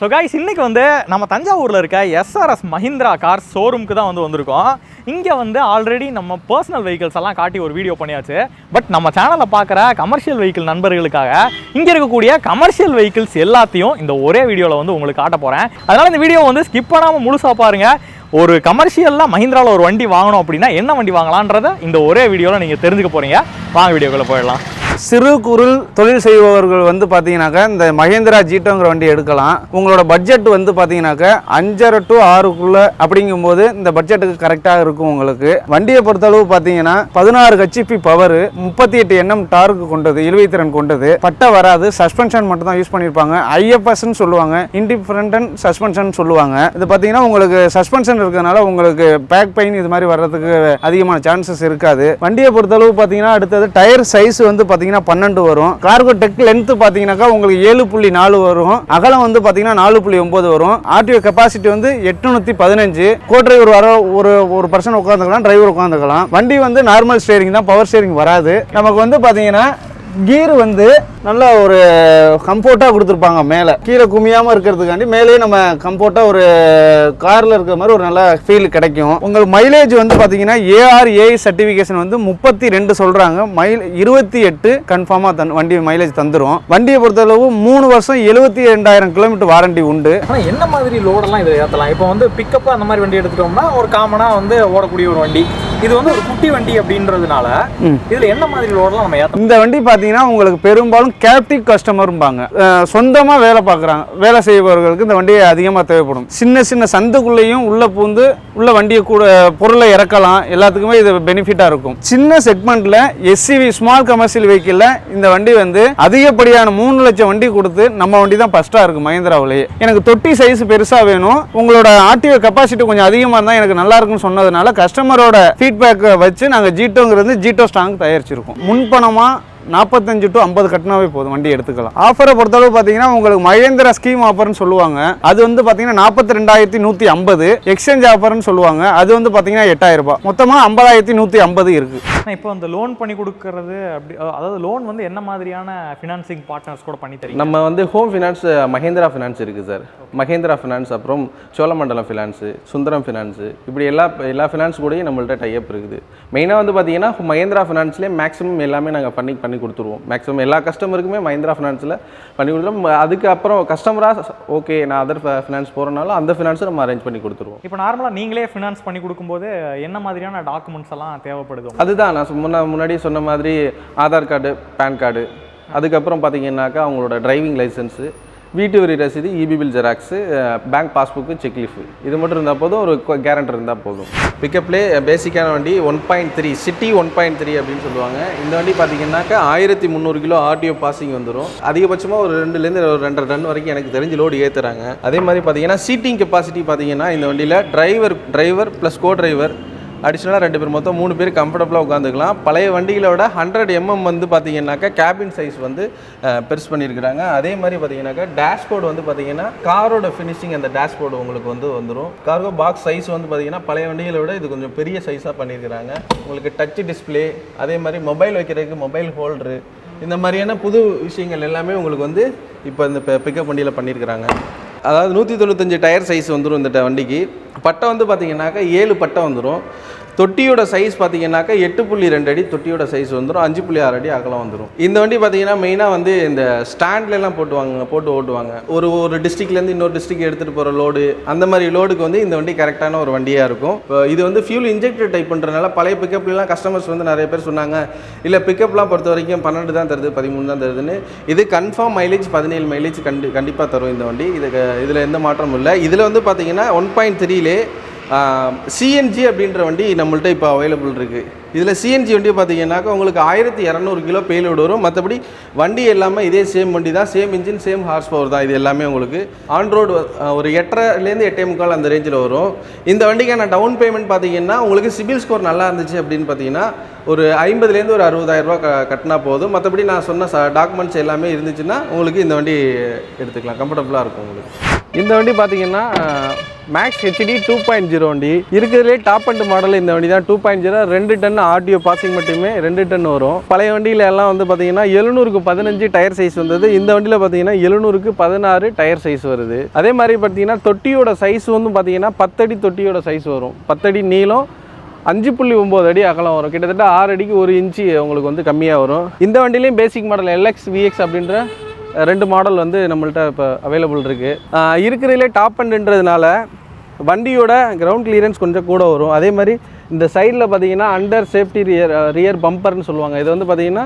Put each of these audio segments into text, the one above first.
So guys இன்னைக்கு வந்து நம்ம தஞ்சாவூரில் இருக்க எஸ்ஆர்எஸ் மஹிந்திரா கார் ஷோரூமுக்கு தான் வந்து வந்திருக்கோம். இங்கே வந்து ஆல்ரெடி நம்ம பர்சனல் வெஹிக்கிள்ஸ் எல்லாம் காட்டி ஒரு வீடியோ பண்ணியாச்சு. பட் நம்ம சேனலில் பார்க்குற கமர்ஷியல் வெஹிக்கிள் நண்பர்களுக்காக இங்கே இருக்கக்கூடிய கமர்ஷியல் வெஹிக்கிள்ஸ் எல்லாத்தையும் இந்த ஒரே வீடியோவில் வந்து உங்களுக்கு காட்ட போகிறேன் அதனால் இந்த வீடியோ வந்து ஸ்கிப் பண்ணாமல் முழுசாக பாருங்கள் ஒரு கமர்ஷியலில் மஹிந்திராவில் ஒரு வண்டி வாங்கணும் அப்படின்னா என்ன வண்டி வாங்கலான்றதை இந்த ஒரே வீடியோவில் நீங்கள் தெரிஞ்சுக்க போகிறீங்க வாங்க வீடியோக்குள்ளே போயிடலாம். சிறு குறு தொழில் செய்பவர்கள் வந்து பார்த்தீங்கன்னாக்கா இந்த மகேந்திரா ஜீட்டோங்கிற வண்டி எடுக்கலாம். உங்களோட பட்ஜெட் வந்து பார்த்தீங்கன்னாக்கா அஞ்சரை டு ஆறுக்குள்ள அப்படிங்கும்போது இந்த பட்ஜெட்டுக்கு கரெக்டாக இருக்கும் உங்களுக்கு. வண்டியை பொறுத்தளவு பார்த்தீங்கன்னா பதினாறு ஹெச்பி பவர் முப்பத்தி எட்டு எண்ணம் டார்க்கு கொண்டது இழுவைத்திறன் கொண்டது. பட்டை வராது சஸ்பென்ஷன் மட்டும் தான் யூஸ் பண்ணியிருப்பாங்க ஐஎஃப்எஸ்ன்னு சொல்லுவாங்க இண்டிபெண்ட் சஸ்பென்ஷன் சொல்லுவாங்க. இது பார்த்தீங்கன்னா உங்களுக்கு சஸ்பென்ஷன் இருக்கிறதுனால உங்களுக்கு பேக் பெயின் இது மாதிரி வர்றதுக்கு அதிகமான சான்சஸ் இருக்காது. வண்டியை பொறுத்தளவு பார்த்தீங்கன்னா அடுத்தது டயர் சைஸ் வந்து பார்த்தீங்கன்னா பன்னெண்டு வரும். கார்கோ டெக் லென்த்து பார்த்தீங்கன்னாக்கா உங்களுக்கு ஏழு புள்ளி நாலு வரும். அகலம் வந்து பார்த்தீங்கன்னா நாலு புள்ளி ஒம்பது வரும். ஆர்டிஓ கெப்பாசிட்டி வந்து எட்நூத்தி பதினஞ்சு. கோ டிரைவர் வர ஒரு ஒரு பர்சன் உட்காந்துக்கலாம் டிரைவர் உட்காந்துக்கலாம் வண்டி வந்து நார்மல் ஸ்டேரிங் தான் பவர் ஸ்டேரிங் வராது. நமக்கு வந்து பார்த்தீங்கன்னா கீர் வந்து நல்ல ஒரு கம்ஃபோர்ட்டாக கொடுத்துருப்பாங்க மேலே. கீழே குமியாமல் இருக்கிறதுக்காண்டி மேலேயே நம்ம கம்ஃபோர்ட்டாக ஒரு காரில் இருக்கிற மாதிரி ஒரு நல்ல ஃபீல் கிடைக்கும். உங்களுக்கு மைலேஜ் வந்து பார்த்தீங்கன்னா ஏஆர் ஏஐ சர்டிஃபிகேஷன் வந்து முப்பத்தி ரெண்டு சொல்கிறாங்க மைல் இருபத்தி எட்டு கன்ஃபார்மாக தன் வண்டி மைலேஜ் தந்துடும் வண்டியை பொறுத்தளவு மூணு வருஷம் எழுபத்தி ரெண்டாயிரம் கிலோமீட்டர் வாரண்டி உண்டு. ஆனால் என்ன மாதிரி லோடெல்லாம் இதில் ஏற்றலாம் இப்போ வந்து பிக்கப் அந்த மாதிரி வண்டி எடுத்துட்டோம்னா ஒரு காமனாக வந்து ஓடக்கூடிய ஒரு வண்டி. இது வந்து ஒரு குட்டி வண்டி அப்படின்றதுனால இதில் என்ன மாதிரி லோடெல்லாம் நம்ம ஏற்றலாம் இந்த வண்டி பார்த்தீங்கன்னா உங்களுக்கு பெரும்பாலும் கேப்டிவ் கஸ்டமரும்பாங்க சொந்தமாக வேலை பார்க்குறாங்க. வேலை செய்பவர்களுக்கு இந்த வண்டியை அதிகமாக தேவைப்படும். சின்ன சின்ன சந்துக்குள்ளேயும் உள்ளே பூந்து உள்ள வண்டியை கூட பொருளை இறக்கலாம். எல்லாத்துக்குமே இது பெனிஃபிட்டாக இருக்கும். சின்ன செக்மெண்ட்டில் எஸ்சிவி ஸ்மால் கமர்ஷியல் வெஹிக்கிளில் இந்த வண்டி வந்து அதிகப்படியான மூணு லட்சம் வண்டி கொடுத்து நம்ம வண்டி தான் ஃபஸ்ட்டாக இருக்குது மஹேந்திராவிலேயே. எனக்கு தொட்டி சைஸ் பெருசாக வேணும். உங்களோட ஆர்டிஓ கெப்பாசிட்டி கொஞ்சம் அதிகமாக இருந்தால் எனக்கு நல்லா இருக்குன்னு சொன்னதுனால கஸ்டமரோட ஃபீட்பேக்கை வச்சு நாங்கள் ஜீட்டோங்கிறது ஜீட்டோ ஸ்டாங் தயாரிச்சிருக்கோம். முன்பணமாக நாற்பத்தஞ்சு டு ஐம்பது கட்டினாவே போதும் வண்டி எடுத்துக்கலாம். ஆஃபரை பொறுத்தளவு பார்த்தீங்கன்னா உங்களுக்கு மகேந்திரா ஸ்கீம் ஆஃபர்னு சொல்லுவாங்க. அது வந்து பார்த்தீங்கன்னா நாற்பத்தி ரெண்டாயிரத்தி நூற்றி ஐம்பது. எக்ஸ்சேஞ்ச் ஆஃபர்னு சொல்லுவாங்க. அது வந்து பார்த்தீங்கன்னா எட்டாயிரம் ரூபாய். மொத்தமாக ஐம்பதாயிரத்தி நூற்றி ஐம்பது இருக்குது ஆனால் இப்போ அந்த லோன் பண்ணி கொடுக்கறது அப்படி அதாவது லோன் வந்து என்ன மாதிரியான ஃபினான்சிங் பார்ட்னர்ஸ் கூட பண்ணி தரீங்க? நம்ம வந்து ஹோம் ஃபினான்ஸ் மஹேந்திரா ஃபினான்ஸ் இருக்குது சார் மஹேந்திரா ஃபினான்ஸ் அப்புறம் சோழமண்டலம் ஃபினான்ஸு சுந்தரம் ஃபினான்ஸு இப்படி எல்லா எல்லா ஃபினான்ஸ் கூடயும் நம்மள்ட்ட டைப் இருக்குது. மெயினாக வந்து பார்த்தீங்கன்னா மஹேந்திரா ஃபினான்ஸ்லேயே மேக்ஸிமம் எல்லாமே நாங்கள் பண்ணி பண்ணி கொடுத்துருவோம். மேக்ஸிமம் எல்லா கஸ்டமருக்குமே மஹேந்திரா ஃபினான்ஸில் பண்ணி கொடுத்துருவோம். அதுக்கு அப்புறம் கஸ்டமராக ஓகே நான் அதர் ஃபினான்ஸ் போகிறனால அந்த ஃபினான்ஸை நம்ம அரேஞ்ச் பண்ணி கொடுத்துருவோம். இப்போ நார்மலாக நீங்களே ஃபினான்ஸ் பண்ணி கொடுக்கும்போது என்ன மாதிரியான டாக்குமெண்ட்ஸ் எல்லாம் தேவைப்படுது அதுதான் நான் முன்ன முன்னாடி சொன்ன மாதிரி ஆதார் கார்டு பேன் கார்டு அதுக்கப்புறம் பார்த்தீங்கன்னாக்கா அவங்களோட டிரைவிங் லைசன்ஸு வீட்டு வரி ரசீது EB bill xerox bank passbook cheque leaf இது மட்டும் இருந்தால் போதும் ஒரு கேரண்டர் இருந்தால் போதும். பிக்கப்லே பேசிக்கான வண்டி one point three city one point three அப்படின்னு சொல்லுவாங்க. இந்த வண்டி பார்த்தீங்கன்னாக்கா ஆயிரத்தி முந்நூறு கிலோ ஆர்டிஓ பாசிங் வந்துடும் அதிகபட்சமாக ஒரு ரெண்டுலேருந்து ஒரு ரெண்டரை டன் வரைக்கும் எனக்கு தெரிஞ்சு லோடு ஏற்றுறாங்க அதே மாதிரி பார்த்தீங்கன்னா சீட்டிங் கெப்பாசிட்டி பார்த்தீங்கன்னா இந்த வண்டியில் driver driver plus co driver அடிஷ்னலாக ரெண்டு பேர் மொத்தம் மூணு பேர் கம்ஃபர்டபுளாக உட்காந்துக்கலாம் பழைய வண்டிகளோட ஹண்ட்ரட் எம்எம் வந்து பார்த்தீங்கன்னாக்கா கேபின் சைஸ் வந்து பெருசு பண்ணியிருக்கிறாங்க. அதே மாதிரி பார்த்தீங்கன்னாக்கா டேஷ்போர்டு வந்து பார்த்தீங்கன்னா காரோட ஃபினிஷிங் அந்த டேஷ்போர்டு உங்களுக்கு வந்து வந்துடும் கார்கோ பாக்ஸ் சைஸ் வந்து பார்த்தீங்கன்னா பழைய வண்டிகளை விட இது கொஞ்சம் பெரிய சைஸாக பண்ணியிருக்கிறாங்க. உங்களுக்கு டச் டிஸ்ப்ளே அதே மாதிரி மொபைல் வைக்கிறதுக்கு மொபைல் ஹோல்டரு இந்த மாதிரியான புது விஷயங்கள் எல்லாமே உங்களுக்கு வந்து இப்போ இந்த பிக்கப் வண்டியில் பண்ணியிருக்கிறாங்க. அதாவது நூற்றி தொண்ணூத்தஞ்சு டயர் சைஸ் வந்துடும் இந்த வண்டிக்கு. பட்டை வந்து பார்த்தீங்கன்னாக்கா ஏழு பட்டை வந்துடும் தொட்டியோட சைஸ் பார்த்தீங்கன்னாக்கா எட்டு புள்ளி ரெண்டு அடி தொட்டியோட சைஸ் வந்துடும் அஞ்சு புள்ளி ஆறு அடி அகலம் வந்துடும் இந்த வண்டி பார்த்தீங்கன்னா மெயினாக வந்து இந்த ஸ்டாண்ட்லலாம் போட்டுவாங்க போட்டு ஓட்டுவாங்க. ஒரு ஒரு டிஸ்ட்ரிக்ட்லேருந்து இன்னொரு டிஸ்ட்ரிக்ட் எடுத்துகிட்டு போகிற லோடு அந்த மாதிரி லோடுக்கு வந்து இந்த வண்டி கரெக்டான ஒரு வண்டியாக இருக்கும். இப்போ இது வந்து ஃபியூல் இன்ஜெக்டர் டைப் பண்ணுறதுனால பழைய பிக்கப்லாம் கஸ்டமர்ஸ் வந்து நிறைய பேர் சொன்னாங்க இல்லை பிக்கப்லாம் பொறுத்த வரைக்கும் பன்னெண்டு தான் தருது பதிமூணு தான் தருதுன்னு. இது கன்ஃபார்ம் மைலேஜ் பதினேழு மைலேஜ் கண்டி கண்டிப்பாக தரும் இந்த வண்டி. இதுக்கு இதில் எந்த மாற்றமும் இல்லை. இதில் வந்து பார்த்தீங்கன்னா ஒன் பாயிண்ட் த்ரீ வண்டியிலே சிஎன்ஜி அப்படின்ற வண்டி நம்மள்ட்ட இப்போ அவைலபிள் இருக்குது இதில் சிஎன்ஜி வண்டி பார்த்தீங்கன்னாக்கா உங்களுக்கு ஆயிரத்தி இரநூறு கிலோ பேலோடு வரும். மற்றபடி வண்டி எல்லாமே இதே சேம் வண்டி தான். Same engine same horse power தான். இது எல்லாமே உங்களுக்கு ஆன்ரோடு ஒரு எட்டரைலேருந்து எட்டே முக்கால் அந்த ரேஞ்சில் வரும். இந்த வண்டிக்கான டவுன் பேமெண்ட் பார்த்தீங்கன்னா உங்களுக்கு சிபில் ஸ்கோர் நல்லா இருந்துச்சு அப்படின்னு பார்த்தீங்கன்னா ஒரு ஐம்பதுலேருந்து ஒரு அறுபதாயிரம் க கட்டினா போதும். மற்றபடி நான் சொன்ன டாக்குமெண்ட்ஸ் எல்லாமே இருந்துச்சுன்னா உங்களுக்கு இந்த வண்டி எடுத்துக்கலாம். கம்ஃபர்டபுளாக இருக்கும் உங்களுக்கு. இந்த வண்டி பார்த்தீங்கன்னா Max HD two point zero வண்டி இருக்கிறதுலே டாப் அண்ட் மாடல் இந்த வண்டி தான். டூ பாயிண்ட் ஜீரோ ரெண்டு டன் ஆடியோ பாசிங் மட்டுமே ரெண்டு டன் வரும். பழைய வண்டியில எல்லாம் வந்து பார்த்தீங்கன்னா எழுநூறுக்கு பதினஞ்சு டயர் சைஸ் வந்தது. இந்த வண்டியில் பார்த்தீங்கன்னா எழுநூறுக்கு பதினாறு டயர் சைஸ் வருது. அதே மாதிரி பார்த்தீங்கன்னா தொட்டியோட சைஸ் வந்து பார்த்தீங்கன்னா பத்தடி தொட்டியோட சைஸ் வரும். பத்தடி நீளம் அஞ்சு புள்ளி ஒம்பது அடி அகலம் வரும். கிட்டத்தட்ட ஆறு அடிக்கு ஒரு இன்ச்சு உங்களுக்கு வந்து கம்மியாக வரும். இந்த வண்டிலையும் பேசிக் மாடல் எல்எக்ஸ் விஎக்ஸ் அப்படின்ற ரெண்டு மாடல் வந்து நம்மள்ட்ட இப்போ அவைலபிள் இருக்குது இருக்கிறதுலே டாப் அண்டுன்றதுனால வண்டியோட கிரவுண்ட் கிளியரன்ஸ் கொஞ்சம் கூட வரும். அதே மாதிரி இந்த சைடில் பார்த்தீங்கன்னா அண்டர் சேஃப்டி ரியர் ரியர் பம்பர்னு சொல்லுவாங்க. இது வந்து பார்த்தீங்கன்னா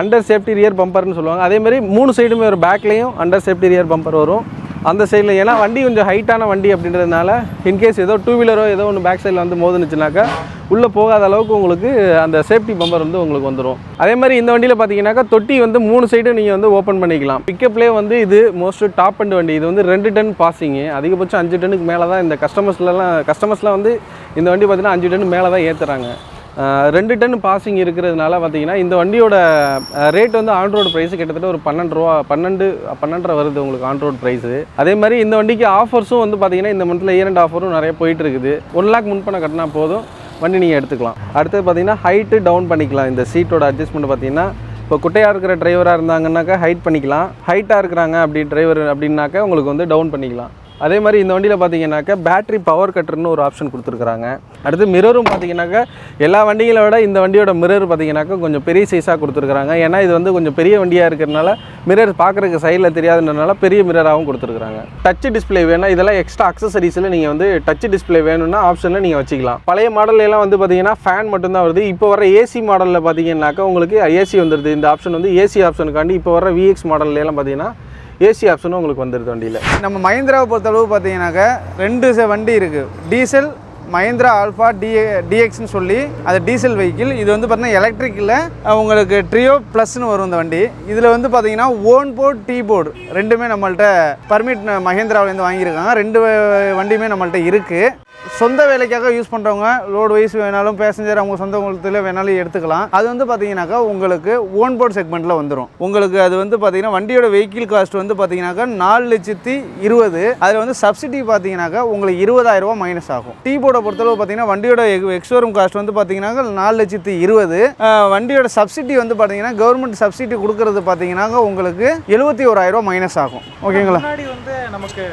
அண்டர் சேஃப்டி ரியர் பம்பர்னு சொல்லுவாங்க. அதே மாதிரி மூணு சைடுமே ஒரு பேக்லேயும் அண்டர் சேஃப்டி ரியர் பம்பர் வரும். அந்த சைடில் ஏன்னா வண்டி கொஞ்சம் ஹைட்டான வண்டி அப்படின்றதுனால இன்கேஸ் ஏதோ டூ வீலரோ ஏதோ ஒன்று பேக் சைடில் வந்து மோதுனுச்சுனாக்கா உள்ளே போகாத அளவுக்கு உங்களுக்கு அந்த சேஃப்டி பம்பர் வந்து உங்களுக்கு வந்துடும் அதே மாதிரி இந்த வண்டியில் பார்த்தீங்கன்னாக்கா தொட்டி வந்து மூணு சைடு நீங்கள் வந்து ஓப்பன் பண்ணிக்கலாம். பிக்கப்லேயே வந்து இது மோஸ்ட் டாப் அண்ட் வண்டி. இது வந்து ரெண்டு டன் பாசிங்கு அதிகபட்சம் அஞ்சு டன்னுக்கு மேலே தான் இந்த கஸ்டமர்ஸ்லாம் கஸ்டமர்ஸ்லாம் வந்து இந்த வண்டி பார்த்தீங்கன்னா அஞ்சு டன் மேலே தான் ஏற்றுறாங்க ரெண்டு டன் பாசிங் இருக்கிறதுனால பார்த்தீங்கன்னா இந்த வண்டியோட ரேட் வந்து ஆன்ரோடு ப்ரைஸ் கிட்டத்தட்ட ஒரு பன்னெண்டு ரூபா பன்னெண்டு பன்னெண்டரை வருது உங்களுக்கு ஆன்ரோடு ப்ரைஸு அதே மாதிரி இந்த வண்டிக்கு ஆஃபர்ஸும் வந்து பார்த்தீங்கன்னா இந்த மந்தில் இயர் அண்ட் ஆஃபரும் நிறைய போயிட்டு இருக்குது ஒன் லேக் முன்பணம் கட்டினா போதும். வண்டி நீங்கள் எடுத்துக்கலாம். அடுத்தது பார்த்தீங்கன்னா ஹைட்டு டவுன் பண்ணிக்கலாம். இந்த சீட்டோட அட்ஜஸ்ட்மெண்ட் பார்த்தீங்கன்னா இப்போ குட்டையாக இருக்கிற டிரைவராக இருந்தாங்கன்னாக்கா ஹைட் பண்ணிக்கலாம். ஹைட்டாக இருக்கிறாங்க அப்படி டிரைவர் அப்படின்னாக்கா உங்களுக்கு வந்து டவுன் பண்ணிக்கலாம். அதே மாதிரி இந்த வண்டியில் பார்த்தீங்கன்னாக்கா பேட்டரி பவர் கட்டர்னு ஒரு ஆப்ஷன் கொடுத்துருக்குறாங்க. அடுத்து மிரரும் பார்த்தீங்கன்னாக்கா எல்லா வண்டிகளை விட இந்த வண்டியோட மிரர் பார்த்தீங்கன்னாக்கா கொஞ்சம் பெரிய சைஸாக கொடுத்துருக்குறாங்க. ஏன்னா இது வந்து கொஞ்சம் பெரிய வண்டியாக இருக்கிறதுனால மிரர் பார்க்குறதுக்கு சைடில் தெரியாதுன்றனால பெரிய மிரராகவும் கொடுத்துருக்குறாங்க. டச் டிஸ்ப்ளே வேணும். இதெல்லாம் எக்ஸ்ட்ரா அக்சசரிஸில் நீங்கள் வந்து டச் டிஸ்ப்ளே வேணும்னா ஆப்ஷனில் நீங்கள் வச்சுக்கலாம். பழைய மாடல்ல வந்து பார்த்தீங்கன்னா ஃபேன் மட்டும்தான் வருது. இப்போ வர ஏசி மாடலில் பார்த்தீங்கன்னாக்கா உங்களுக்கு ஏசி வந்துடுது இந்த ஆப்ஷன் வந்து ஏசி ஆப்ஷனுக்காண்டி இப்போ வர விஎக்ஸ் மாடல்லாம் பார்த்தீங்கன்னா ஏசி ஆப்ஷனும் உங்களுக்கு வந்துடுது வண்டியில். நம்ம மஹிந்திராவை பொறுத்தளவு பார்த்தீங்கன்னாக்கா ரெண்டு ச- வண்டி இருக்குது டீசல் மஹிந்திரா ஆல்ஃபா டி டிஎக்ஸ்னு சொல்லி அது டீசல் வெஹிக்கிள் இது வந்து பார்த்தீங்கன்னா எலக்ட்ரிக்கில் உங்களுக்கு ட்ரியோ ப்ளஸ்னு வரும் இந்த வண்டி. இதில் வந்து பார்த்தீங்கன்னா ஓன் போர்ட் டீ போர்டு ரெண்டுமே நம்மள்ட்ட பர்மிட் மஹேந்திராவிலேருந்து வாங்கியிருக்காங்க. ரெண்டு வண்டியுமே நம்மள்ட்ட இருக்குது சொந்த வேலைக்காக யூஸ் பண்ணுறவங்க லோடு வைஸ் வேணாலும் பேசஞ்சர் அவங்க சொந்த குளத்தில் வேணாலும் எடுத்துக்கலாம். அது வந்து பார்த்தீங்கன்னாக்கா உங்களுக்கு ஓன் போர்ட் செக்மெண்ட்டில் வந்துடும் உங்களுக்கு அது வந்து பார்த்தீங்கன்னா வண்டியோட வெஹிக்கிள் காஸ்ட் வந்து பார்த்தீங்கன்னாக்கா நாலு லட்சத்தி இருபது. அதில் வந்து சப்சிடி பார்த்தீங்கன்னாக்கா உங்களுக்கு இருபதாயிரம் மைனஸ் ஆகும். டீ போர்டு பொறுத்தளவு பார்த்தீங்கன்னா வண்டியோட எக்ஸோரூம் காஸ்ட் வந்து பார்த்தீங்கன்னா நாலு லட்சத்தி இருபது. வண்டியோட சப்சிடி வந்து பார்த்தீங்கன்னா கவர்மெண்ட் சப்சிடி கொடுக்கறது பார்த்தீங்கன்னா உங்களுக்கு எழுபத்தி ஓராயிரம் மைனஸ் ஆகும். ஓகேங்களா வந்து நமக்கு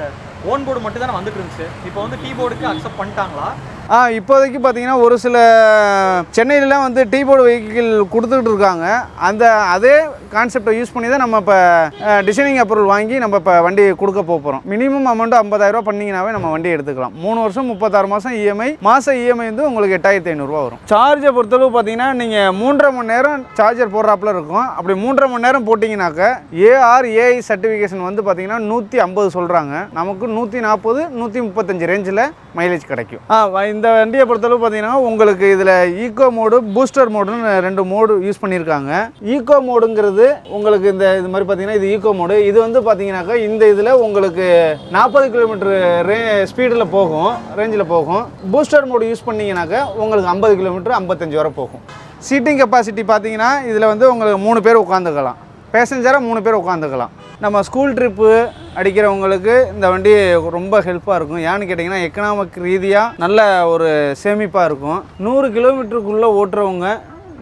ஓன் போர்டு மட்டும் தானே வந்துட்டு இருந்துச்சு. இப்போ வந்து கீபோர்டுக்கு அக்செப்ட் பண்ணிட்டாங்களா? ஆ இப்போதைக்கு பார்த்தீங்கன்னா ஒரு சில சென்னையிலலாம் வந்து டீ போர்டு வெஹிக்கிள் கொடுத்துக்கிட்டு இருக்காங்க. அந்த அதே கான்செப்டை யூஸ் பண்ணி தான் நம்ம இப்போ டிசைனிங் அப்ரூவல் வாங்கி நம்ம இப்போ வண்டி கொடுக்க போகிறோம் மினிமம் அமௌண்ட் ஐம்பதாயிரரூபா பண்ணிங்கனாவே நம்ம வண்டி எடுத்துக்கலாம். மூணு வருஷம் முப்பத்தாறு மாதம் இஎம்ஐ மாதம் இஎம்ஐ வந்து உங்களுக்கு எட்டாயிரத்தி ஐநூறுரூவா வரும். சார்ஜை பொறுத்தளவு பார்த்தீங்கன்னா நீங்கள் மூன்றரை மணி நேரம் சார்ஜர் போடுறாப்புல இருக்கும். அப்படி மூன்றரை மணி நேரம் போட்டிங்கனாக்க ஏஆர் ஏஐ சர்டிஃபிகேஷன் வந்து பார்த்தீங்கன்னா நூற்றி ஐம்பது சொல்கிறாங்க நமக்கு நூற்றி நாற்பது நூற்றி முப்பத்தஞ்சு ரேஞ்சில் மைலேஜ் கிடைக்கும். வ- இந்த வண்டியை பொறுத்தளவு பார்த்தீங்கன்னா உங்களுக்கு இதில் ஈக்கோ மோடு பூஸ்டர் மோடுன்னு ரெண்டு மோடு யூஸ் பண்ணியிருக்காங்க. ஈக்கோ மோடுங்கிறது உங்களுக்கு இந்த இது மாதிரி பார்த்தீங்கன்னா இது ஈகோ மோடு இது வந்து பார்த்தீங்கன்னாக்கா இந்த இதில் உங்களுக்கு நாற்பது கிலோமீட்டர் ரே ஸ்பீடில் போகும் ரேஞ்சில் போகும். பூஸ்டர் மோடு யூஸ் பண்ணிங்கனாக்கா உங்களுக்கு ஐம்பது கிலோமீட்டர் ஐம்பத்தஞ்சு வரை போகும். சீட்டிங் கெப்பாசிட்டி பார்த்தீங்கன்னா இதில் வந்து உங்களுக்கு மூணு பேர் உட்காந்துக்கலாம் பேசஞ்சராக மூணு பேர் உட்காந்துக்கலாம். நம்ம ஸ்கூல் ட்ரிப்பு அடிக்கிறவங்களுக்கு இந்த வண்டி ரொம்ப ஹெல்ப்பாக இருக்கும். ஏன்னு கேட்டிங்கன்னா எக்கனாமிக் ரீதியாக நல்ல ஒரு சேமிப்பாக இருக்கும். நூறு கிலோமீட்டருக்குள்ளே ஓட்டுறவங்க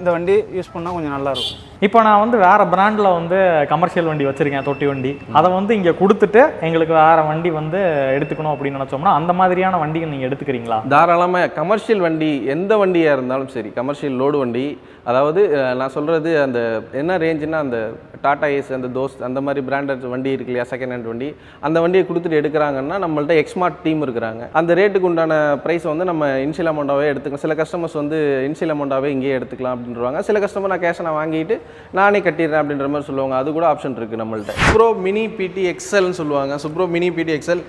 இந்த வண்டி யூஸ் பண்ணால் கொஞ்சம் நல்லாயிருக்கும் இப்போ நான் வந்து வேற பிராண்டில் வந்து கமர்ஷியல் வண்டி வச்சிருக்கேன் தொட்டி வண்டி. அதை வந்து இங்கே கொடுத்துட்டு எங்களுக்கு வேற வண்டி வந்து எடுத்துக்கணும் அப்படின்னு நினச்சோம்னா அந்த மாதிரியான வண்டிகள் நீங்கள் எடுத்துக்கிறீங்களா? தாராளமாக கமர்ஷியல் வண்டி எந்த வண்டியாக இருந்தாலும் சரி கமர்ஷியல் லோடு வண்டி அதாவது நான் சொல்கிறது அந்த என்ன ரேஞ்சுன்னா அந்த டாடா ஏஸ் அந்த தோஸ் அந்த மாதிரி பிராண்டட் வண்டி இருக்கு இல்லையா செகண்ட் ஹேண்ட் வண்டி அந்த வண்டியை கொடுத்துட்டு எடுக்கிறாங்கன்னா நம்மள்ட்ட எக்ஸ்மார்ட் டீம் இருக்கிறாங்க. அந்த ரேட்டுக்கு உண்டான ப்ரைஸ் வந்து நம்ம இன்ஷியல் அமௌண்ட்டாகவே எடுத்துக்கலாம். சில கஸ்டமர்ஸ் வந்து இன்ஷியல் அமௌண்ட்டாகவே இங்கேயே எடுத்துக்கலாம் அப்படின்றவாங்க சில கஸ்டமர் நான் கேஷை நான் வாங்கிட்டு நானே கட்டிடுறேன் அப்படின்ற மாதிரி சொல்லுவாங்க. அது கூட ஆப்ஷன் இருக்குது நம்மள்ட்ட. சுப்ரோ மினி பிடி எக்ஸல்னு சொல்லுவாங்க. சுப்ரோ மினி பிடி எக்ஸல்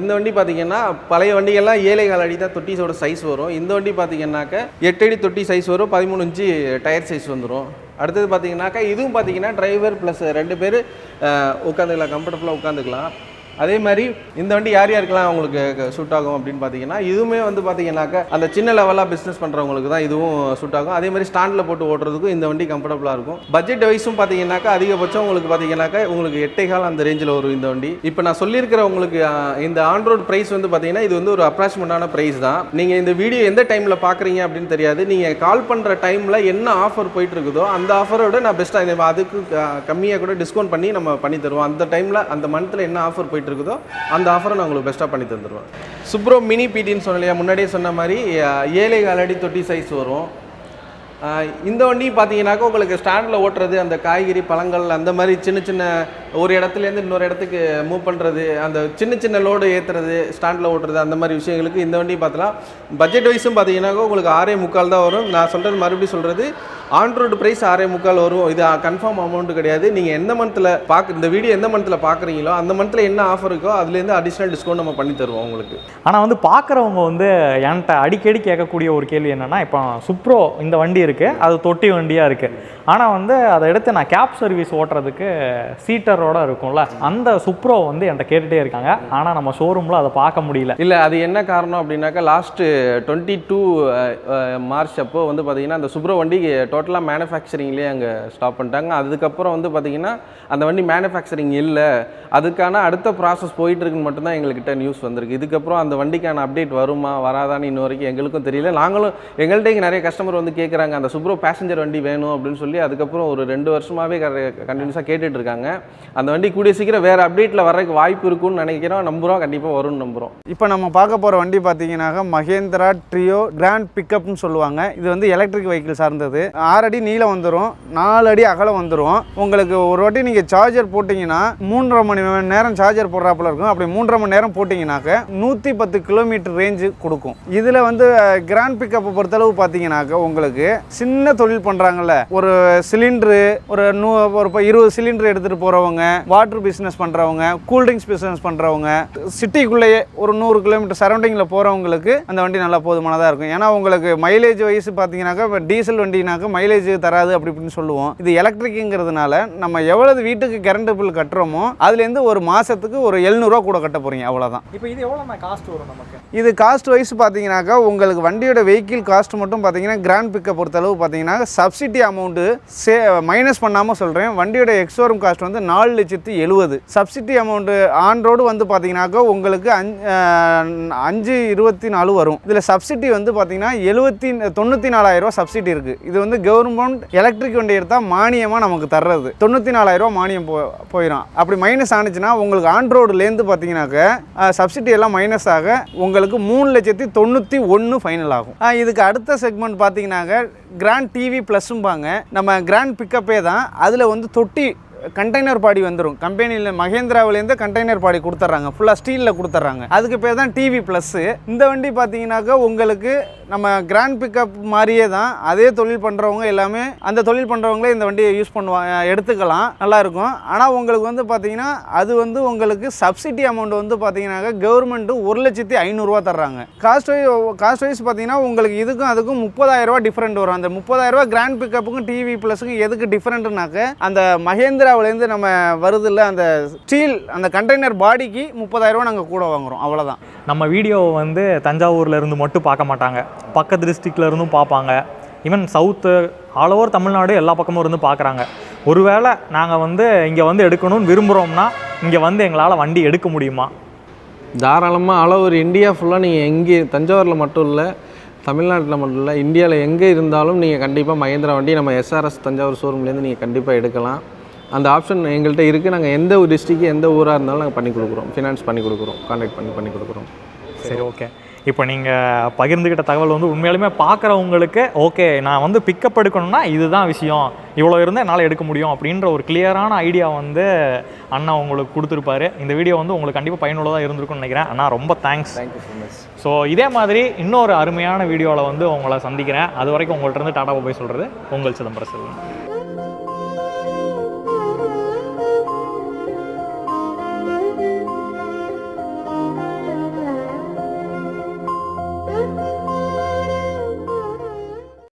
இந்த வண்டி பார்த்தீங்கன்னா பழைய வண்டிகள்லாம் ஏழை கால் அடி தான் தொட்டிஸோட சைஸ் வரும். இந்த வண்டி பார்த்தீங்கன்னாக்க எட்டு அடி தொட்டி சைஸ் வரும் பதிமூணு இன்ச்சு டயர் சைஸ் வந்துடும் அடுத்தது பார்த்தீங்கன்னாக்கா இதுவும் பார்த்தீங்கன்னா டிரைவர் ப்ளஸ் ரெண்டு பேர் உட்காந்துக்கலாம் கம்ஃபர்டபுளாக உட்காந்துக்கலாம். அதே மாதிரி இந்த வண்டி யார் யாருக்கெல்லாம் உங்களுக்கு சூட் ஆகும் அப்படின்னு பார்த்தீங்கன்னா இதுவுமே வந்து பார்த்தீங்கன்னாக்கா அந்த சின்ன லெவலாக பிஸ்னஸ் பண்ணுறவங்களுக்கு தான் இதுவும் சூட் ஆகும். அதே மாதிரி ஸ்டாண்டில் போட்டு ஓட்டுறதுக்கும் இந்த வண்டி கம்ஃபர்டபுளாக இருக்கும். பட்ஜெட் வைஸும் பார்த்தீங்கன்னாக்கா அதிகபட்சம் உங்களுக்கு பார்த்தீங்கன்னாக்கா உங்களுக்கு எட்டே கால் அந்த ரேஞ்சில் வரும் இந்த வண்டி. இப்போ நான் சொல்லியிருக்கிற உங்களுக்கு இந்த ஆன்ரோட் ப்ரைஸ் வந்து பார்த்தீங்கன்னா இது வந்து ஒரு அப்ராக்சிமேட்டான ப்ரைஸ் தான். நீங்கள் இந்த வீடியோ எந்த டைமில் பார்க்குறீங்க அப்படின்னு தெரியாது. நீங்கள் கால் பண்ணுற டைமில் என்ன ஆஃபர் போயிட்டு இருக்குதோ அந்த ஆஃபரோட நான் பெஸ்ட்டாக அதுக்கு கம்மியாக கூட டிஸ்கவுண்ட் பண்ணி நம்ம பண்ணி தருவோம். அந்த டைமில் அந்த மந்தில் என்ன ஆஃபர் போயிட்டு இருக்குதோ அந்த ஆஃபரை நான் உங்களுக்கு பெஸ்ட்டாக பண்ணி தந்துடுவேன் சுப்ரோ மினி பிடின்னு சொன்னலையா முன்னாடியே சொன்ன மாதிரி ஏழை காலடி தொட்டி சைஸ் வரும். இந்த வண்டி பார்த்தீங்கன்னாக்கா உங்களுக்கு ஸ்டாண்டில் ஓட்டுறது அந்த காய்கறி பழங்கள் அந்த மாதிரி சின்ன சின்ன ஒரு இடத்துலேருந்து இன்னொரு இடத்துக்கு மூவ் பண்ணுறது அந்த சின்ன சின்ன லோடு ஏற்றுறது ஸ்டாண்டில் ஓட்டுறது அந்த மாதிரி விஷயங்களுக்கு இந்த வண்டி பார்த்தலாம் பட்ஜெட் வைஸும் பார்த்தீங்கன்னாக்கா உங்களுக்கு ஆறே முக்கால் தான் வரும். நான் சொல்கிறது மறுபடியும் சொல்கிறது ஆன்ரோடு ப்ரைஸ் ஆறே முக்கால் வரும். இது கன்ஃபார்ம் அமௌண்ட் கிடையாது. நீங்கள் எந்த மந்தில் பார்க்க இந்த வீடியோ எந்த மந்தில் பார்க்குறீங்களோ அந்த மந்தில் என்ன ஆஃபர் இருக்கோ அதுலேருந்து அடிஷ்னல் டிஸ்கவுண்ட் நம்ம பண்ணி தருவோம் உங்களுக்கு. ஆனால் வந்து பார்க்குறவங்க வந்து என்கிட்ட அடிக்கடி கேட்கக்கூடிய ஒரு கேள்வி என்னென்னா இப்போ சுப்ரோ இந்த வண்டி இருக்குது அது தொட்டி வண்டியாக இருக்குது ஆனால் வந்து அதை எடுத்து நான் கேப் சர்வீஸ் ஓட்டுறதுக்கு சீட்டரோட இருக்கும்ல அந்த சுப்ரோ வந்து என்கிட்ட கேட்டுகிட்டே இருக்காங்க. ஆனால் நம்ம ஷோரூமில் அதை பார்க்க முடியல. இல்லை அது என்ன காரணம் அப்படின்னாக்கா லாஸ்ட்டு டுவெண்ட்டி டூ மார்ச் அப்போ வந்து பார்த்தீங்கன்னா அந்த சுப்ரோ வண்டி டோட்டலாக மேனுஃபேக்சரிங்லேயே அங்கே ஸ்டாப் பண்ணிட்டாங்க. அதுக்கப்புறம் வந்து பார்த்தீங்கன்னா அந்த வண்டி மேனுஃபேக்சரிங் இல்லை. அதுக்கான அடுத்த ப்ராசஸ் போயிட்டு இருக்குன்னு மட்டும்தான் எங்கள்கிட்ட நியூஸ் வந்திருக்கு. இதுக்கப்புறம் அந்த வண்டிக்கான அப்டேட் வருமா வராதான்னு இன்ன வரைக்கும் எங்களுக்கும் தெரியல. நாங்களும் எங்கள்கிட்ட நிறைய கஸ்டமர் வந்து கேட்குறாங்க அந்த சுப்ரோ பேசஞ்சர் வண்டி வேணும் அப்படின்னு சொல்லி அதுக்கப்புறம் ஒரு ரெண்டு வருஷமாகவே கண்டினியூஸாக கேட்டுட்டு இருக்காங்க அந்த வண்டி கூடிய சீக்கிரம் வேறு அப்டேட்டில் வரக்கு வாய்ப்பு இருக்குன்னு நினைக்கிறோம். நம்புகிறோம் கண்டிப்பாக வரும்னு நம்புகிறோம் இப்போ நம்ம பார்க்க போகிற வண்டி பார்த்தீங்கன்னாக்கா மகேந்திரா ட்ரியோ கிராண்ட் பிக்கப்னு சொல்லுவாங்க. இது வந்து எலக்ட்ரிக் வெஹிக்கிள் சார்ந்தது. ஆறு அடி நீளம் வந்துடும் நாலு அடி அகலம் வந்துடும் உங்களுக்கு ஒரு வாட்டி நீங்கள் சார்ஜர் போட்டிங்கன்னா மூன்றரை மணி நேரம் சார்ஜர் போடுறாப்புல இருக்கும். அப்படி மூன்றரை மணி நேரம் போட்டிங்கனாக்க நூற்றி பத்து கிலோமீட்டர் ரேஞ்சு கொடுக்கும். இதில் வந்து கிராண்ட் பிக்கப்பை பொறுத்தளவு பார்த்தீங்கன்னாக்க உங்களுக்கு சின்ன தொழில் பண்ணுறாங்கல்ல ஒரு சிலிண்டரு ஒரு நூ ஒரு இருபது சிலிண்டர் எடுத்துகிட்டு போகிறவங்க வாட்டர் பிஸ்னஸ் பண்ணுறவங்க கூல்ட்ரிங்க்ஸ் பிஸ்னஸ் பண்ணுறவங்க சிட்டிக்குள்ளேயே ஒரு நூறு கிலோமீட்டர் சரௌண்டிங்கில் போகிறவங்களுக்கு அந்த வண்டி நல்லா போதுமானதாக இருக்கும். ஏன்னா உங்களுக்கு மைலேஜ் வயசு பார்த்தீங்கன்னாக்கா இப்போ டீசல் வண்டினாக்கா மைலேஜ் தராது அப்படி இப்படின்னு சொல்லுவோம். இது எலக்ட்ரிக்குங்கிறதுனால நம்ம எவ்வளவு வீட்டுக்கு கரண்ட் பில் கட்டுறோமோ அதுலேருந்து ஒரு மாதத்துக்கு ஒரு எழுநூறுவா கூட கட்ட போகிறீங்க அவ்வளோதான் இப்போ இது எவ்வளோ காஸ்ட் வரும் நமக்கு? இது காஸ்ட் வைஸ் பார்த்தீங்கன்னாக்கா உங்களுக்கு வண்டியோட வெஹிக்கிள் காஸ்ட் மட்டும் பார்த்தீங்கன்னா கிராண்ட் பிக்கை பொறுத்தளவு பார்த்தீங்கன்னா சப்சிடி அமௌண்ட்டு சே மைனஸ் பண்ணாமல் சொல்கிறேன் வண்டியோட எக்ஸோரூம் காஸ்ட் வந்து நாலு லட்சத்து எழுபது சப்சிடி அமௌண்ட்டு ஆன் ரோடு வந்து பார்த்தீங்கன்னாக்கா உங்களுக்கு அஞ்சு அஞ்சு இருபத்தி நாலு வரும். இதில் சப்சிடி வந்து பார்த்தீங்கன்னா எழுபத்தி தொண்ணூற்றி நாலாயிரரூவா சப்சிடி இருக்குது இது வந்து கவர்மெண்ட் எலக்ட்ரிக் வண்டி எடுத்தால் மானியமாக நமக்கு தர்றது. தொண்ணூற்றி நாலாயிரரூவா மானியம் போ போயிடும் அப்படி மைனஸ் ஆனிச்சுன்னா உங்களுக்கு ஆன் ரோடுலேருந்து பார்த்தீங்கன்னாக்க சப்சிடி எல்லாம் மைனஸ் ஆக உங்களுக்கு மூணு லட்சத்தி தொண்ணூற்றி ஒன்று ஃபைனல் ஆகும். இதுக்கு அடுத்த செக்மெண்ட் பார்த்தீங்கன்னாக்க கிராண்ட் டிவி ப்ளஸ்ஸும்பாங்க நம்ம கிராண்ட் பிக்கப்பே தான் அதில் வந்து தொட்டி கண்டெய்னர் பாடி வந்துடும் கம்பெனியில் மகேந்திராவிலேருந்து கண்டெய்னர் பாடி கொடுத்துட்றாங்க ஃபுல்லாக ஸ்டீலில் கொடுத்துட்றாங்க அதுக்கு பேர் தான் டிவி ப்ளஸ்ஸு இந்த வண்டி பார்த்தீங்கன்னாக்கா உங்களுக்கு நம்ம கிராண்ட் பிக்கப் மாதிரியே தான். அதே தொழில் பண்ணுறவங்க எல்லாமே அந்த தொழில் பண்ணுறவங்களே இந்த வண்டியை யூஸ் பண்ணுவாங்க எடுத்துக்கலாம். நல்லாயிருக்கும் ஆனால் உங்களுக்கு வந்து பார்த்தீங்கன்னா அது வந்து உங்களுக்கு சப்சிடி அமௌண்ட் வந்து பார்த்தீங்கன்னாக்கா கவர்மெண்ட்டு ஒரு லட்சத்தி ஐநூறுரூவா தர்றாங்க. காஸ்ட் வைஸ் காஸ்ட் வைஸ் பார்த்தீங்கன்னா உங்களுக்கு இதுக்கும் அதுக்கும் முப்பதாயிரரூவா டிஃப்ரெண்ட் வரும். அந்த முப்பதாயிரரூவா கிராண்ட் பிக்கப்புக்கும் டிவி ப்ளஸுக்கும் எதுக்கு டிஃப்ரெண்ட்னாக்க அந்த மகேந்திராவிலேருந்து நம்ம வருதில்ல அந்த ஸ்டீல் அந்த கண்டெய்னர் பாடிக்கு முப்பதாயிரரூவா நாங்கள் கூட வாங்குறோம் அவ்வளோதான் நம்ம வீடியோவை வந்து தஞ்சாவூர்ல இருந்து மட்டும் பார்க்க மாட்டாங்க. பக்கத்து டிஸ்ட்ரிக்ட்ல இருந்தும் பார்ப்பாங்க. Even south all over Tamil Nadu எல்லா பக்கமும் இருந்து பார்க்குறாங்க. ஒருவேளை நாங்கள் வந்து இங்கே வந்து எடுக்கணும்னு விரும்புகிறோம்னா இங்கே வந்து எங்களால் வண்டி எடுக்க முடியுமா? தாராளமாக ஆல் ஓவர் இந்தியா ஃபுல்லாக நீங்கள் எங்கே தஞ்சாவூரில் மட்டும் இல்லை தமிழ்நாட்டில் மட்டும் இல்லை இந்தியாவில் எங்கே இருந்தாலும் நீங்கள் கண்டிப்பாக மகேந்திரா வண்டி நம்ம எஸ்ஆர்எஸ் தஞ்சாவூர் ஷோரூம்லேருந்து நீங்கள் கண்டிப்பாக எடுக்கலாம். அந்த ஆப்ஷன் எங்கள்கிட்ட இருக்குது நாங்கள் எந்த ஒரு டிஸ்ட்ரிக்ட் எந்த ஊராக இருந்தாலும் நாங்கள் பண்ணி கொடுக்குறோம். ஃபினான்ஸ் பண்ணி கொடுக்குறோம். கான்டாக்ட் பண்ணி பண்ணி கொடுக்குறோம். சரி ஓகே இப்போ நீங்கள் பகிர்ந்துக்கிட்ட தகவல் வந்து உண்மையாலுமே பார்க்குறவங்களுக்கு ஓகே நான் வந்து பிக்கப் எடுக்கணும்னா இதுதான் விஷயம். இவ்வளோ இருந்தால் என்னால் எடுக்க முடியும் அப்படின்ற ஒரு கிளியரான ஐடியா வந்து அண்ணா உங்களுக்கு கொடுத்துருப்பாரு. இந்த வீடியோ வந்து உங்களுக்கு கண்டிப்பாக பயனுள்ளதாக இருந்திருக்கும்னு நினைக்கிறேன். அண்ணா ரொம்ப thanks thank you so much so இதே மாதிரி இன்னொரு அருமையான வீடியோவில் வந்து உங்களை சந்திக்கிறேன். அது வரைக்கும் உங்கள்கிட்ட இருந்து டாடா போய் சொல்கிறது உங்கள் சிதம்பரம் செல்வன்